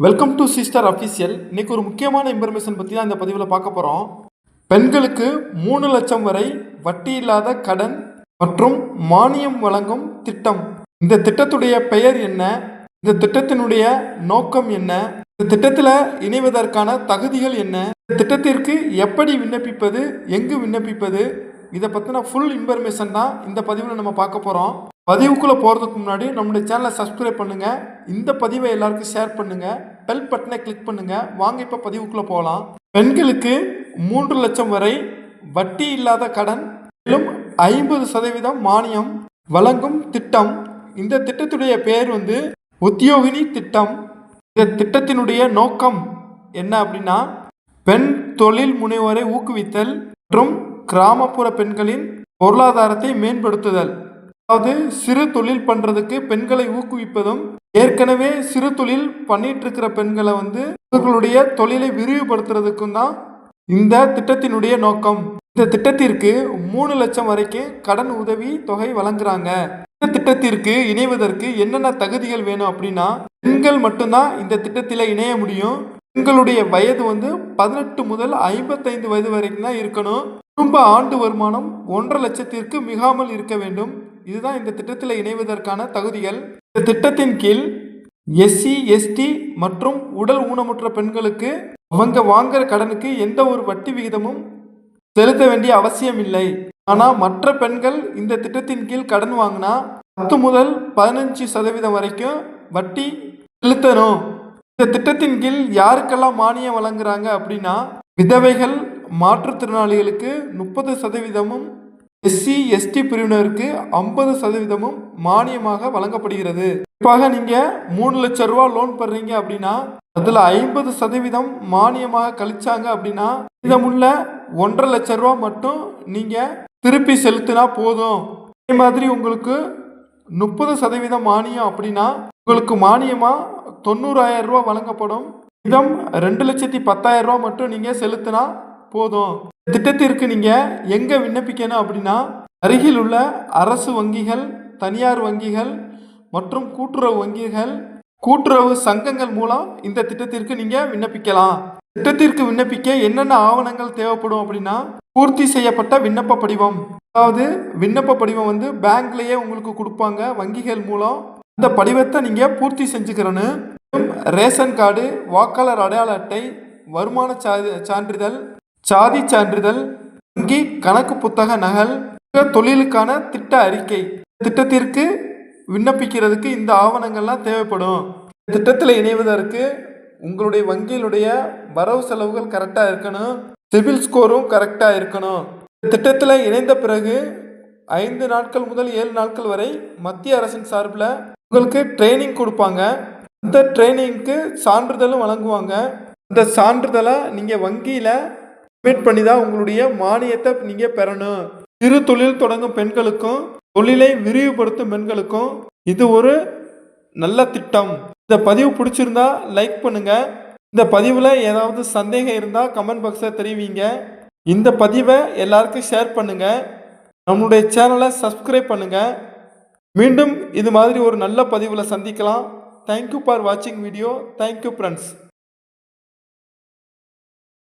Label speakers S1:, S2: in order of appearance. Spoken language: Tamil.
S1: வெல்கம் டு சிஸ்டர் அஃபீஷியல் இன்னைக்கு ஒரு முக்கியமான இன்ஃபர்மேஷன் பற்றி தான் இந்த பதிவில் பார்க்க போகிறோம் பெண்களுக்கு மூணு லட்சம் வரை வட்டி இல்லாத கடன் மற்றும் மானியம் வழங்கும் திட்டம். இந்த திட்டத்துடைய பெயர் என்ன? இந்த திட்டத்தினுடைய நோக்கம் என்ன? இந்த திட்டத்தில் இணைவதற்கான தகுதிகள் என்ன? இந்த திட்டத்திற்கு எப்படி விண்ணப்பிப்பது? எங்கு விண்ணப்பிப்பது? இதை பற்றின ஃபுல் இன்ஃபர்மேஷன் தான் இந்த பதிவில் நம்ம பார்க்க போகிறோம் பதிவுக்குள்ளே போகிறதுக்கு முன்னாடி நம்முடைய சேனலை சப்ஸ்கிரைப் பண்ணுங்கள் இந்த பதிவை எல்லாருக்கும் ஷேர் பண்ணுங்கள் பெல் பட்டனை கிளிக் பண்ணுங்கள் வாங்க இப்போ பதிவுக்குள்ளே போகலாம் பெண்களுக்கு மூன்று லட்சம் வரை வட்டி இல்லாத கடன் மேலும் ஐம்பது சதவீதம் மானியம் வழங்கும் திட்டம். இந்த திட்டத்துடைய பெயர் வந்து உத்தியோகினி திட்டம். இந்த திட்டத்தினுடைய நோக்கம் என்ன அப்படின்னா பெண் தொழில் முனைவோரை ஊக்குவித்தல் மற்றும் கிராமப்புற பெண்களின் பொருளாதாரத்தை மேம்படுத்துதல். அதாவது சிறு தொழில் பண்றதுக்கு பெண்களை ஊக்குவிப்பதும் ஏற்கனவே சிறு தொழில் பண்ணிட்டு இருக்கிற பெண்களை வந்து அவர்களுடைய தொழிலை விரிவுபடுத்துறதுக்கும் தான் இந்த திட்டத்தினுடைய நோக்கம். இந்த திட்டத்திற்கு மூணு லட்சம் வரைக்கும் கடன் உதவி தொகை வழங்குறாங்க. இந்த திட்டத்திற்கு இணைவதற்கு என்னென்ன தகுதிகள் வேணும் அப்படின்னா பெண்கள் மட்டும்தான் இந்த திட்டத்தில் இணைய முடியும். பெண்களுடைய வயது வந்து பதினெட்டு முதல் ஐம்பத்தைந்து வயது வரைக்கும் தான் இருக்கணும். குடும்ப ஆண்டு வருமானம் ஒன்றரை லட்சத்திற்கு மிகாமல் இருக்க வேண்டும். இதுதான் இந்த திட்டத்தில் இணைவதற்கான தகுதிகள். இந்த திட்டத்தின் கீழ் எஸ்சி எஸ்டி மற்றும் உடல் ஊனமுற்ற பெண்களுக்கு அவங்க வாங்குற கடனுக்கு எந்த ஒரு வட்டி விகிதமும் செலுத்த வேண்டிய அவசியம் இல்லை. ஆனால் மற்ற பெண்கள் இந்த திட்டத்தின் கீழ் கடன் வாங்கினா பத்து முதல் பதினஞ்சு சதவீதம் வரைக்கும் வட்டி செலுத்தணும். இந்த திட்டத்தின் கீழ் யாருக்கெல்லாம் மானியம் வழங்குறாங்க அப்படின்னா விதவைகள் மாற்றுத்திறனாளிகளுக்கு முப்பது சதவீதமும் எஸ்சி எஸ்டி பிரிவினருக்கு ஐம்பது சதவீதமும் மானியமாக வழங்கப்படுகிறது. குறிப்பாக நீங்க மூணு லட்சம் ரூபா லோன் பெறீங்க அப்படின்னா அதுல ஐம்பது சதவீதம் மானியமாக கழிச்சாங்க அப்படின்னா இதமுள்ள ஒன்றரை லட்சம் ரூபா மட்டும் நீங்க திருப்பி செலுத்தினா போதும். அதே மாதிரி உங்களுக்கு முப்பது சதவீதம் மானியம் அப்படின்னா உங்களுக்கு மானியமா தொண்ணூறாயிரம் ரூபா வழங்கப்படும். இதம் ரெண்டு லட்சத்தி பத்தாயிரம் ரூபா மட்டும் நீங்க செலுத்தினா போதும். திட்டத்திற்கு நீங்க எங்க விண்ணப்பிக்கணும் அப்படின்னா அருகில் உள்ள அரசு வங்கிகள் தனியார் வங்கிகள் மற்றும் கூட்டுறவு வங்கிகள் கூட்டுறவு சங்கங்கள் மூலம் இந்த திட்டத்திற்கு நீங்க விண்ணப்பிக்கலாம். திட்டத்திற்கு விண்ணப்பிக்க என்னென்ன ஆவணங்கள் தேவைப்படும் அப்படின்னா பூர்த்தி செய்யப்பட்ட விண்ணப்ப படிவம். அதாவது விண்ணப்ப படிவம் வந்து பேங்க்லயே உங்களுக்கு கொடுப்பாங்க வங்கிகள் மூலம். இந்த படிவத்தை நீங்க பூர்த்தி செஞ்சுக்கிறணும் ரேஷன் கார்டு வாக்காளர் அடையாள அட்டை வருமான சான்றிதழ் சாதி சான்றிதழ் வங்கி கணக்கு புத்தக நகல் தொழிலுக்கான திட்ட அறிக்கை. திட்டத்திற்கு விண்ணப்பிக்கிறதுக்கு இந்த ஆவணங்கள்லாம் தேவைப்படும். திட்டத்தில் இணைவதற்கு உங்களுடைய வங்கியிலுடைய வரவு செலவுகள் கரெக்டாக இருக்கணும். சிவில் ஸ்கோரும் கரெக்டாக இருக்கணும். திட்டத்தில் இணைந்த பிறகு ஐந்து நாட்கள் முதல் ஏழு நாட்கள் வரை மத்திய அரசின் சார்பில் உங்களுக்கு ட்ரைனிங் கொடுப்பாங்க. இந்த ட்ரைனிங்க்கு சான்றிதழும் வழங்குவாங்க. இந்த சான்றிதழை நீங்கள் வங்கியில் சப்மிட் பண்ணி தான் உங்களுடைய மானியத்தை நீங்கள் பெறணும். சிறு தொழில் தொடங்கும் பெண்களுக்கும் தொழிலை விரிவுபடுத்தும் பெண்களுக்கும் இது ஒரு நல்ல திட்டம். இந்த பதிவு பிடிச்சிருந்தா லைக் பண்ணுங்க. இந்த பதிவில் ஏதாவது சந்தேகம் இருந்தால் கமெண்ட் பாக்ஸில் தெரிவிங்க. இந்த பதிவை எல்லாருக்கும் ஷேர் பண்ணுங்க. நம்மளுடைய சேனலை சப்ஸ்கிரைப் பண்ணுங்க. மீண்டும் இது மாதிரி ஒரு நல்ல பதிவில் சந்திக்கலாம். தேங்க்யூ ஃபார் வாட்சிங் வீடியோ தேங்க்யூ ஃப்ரெண்ட்ஸ்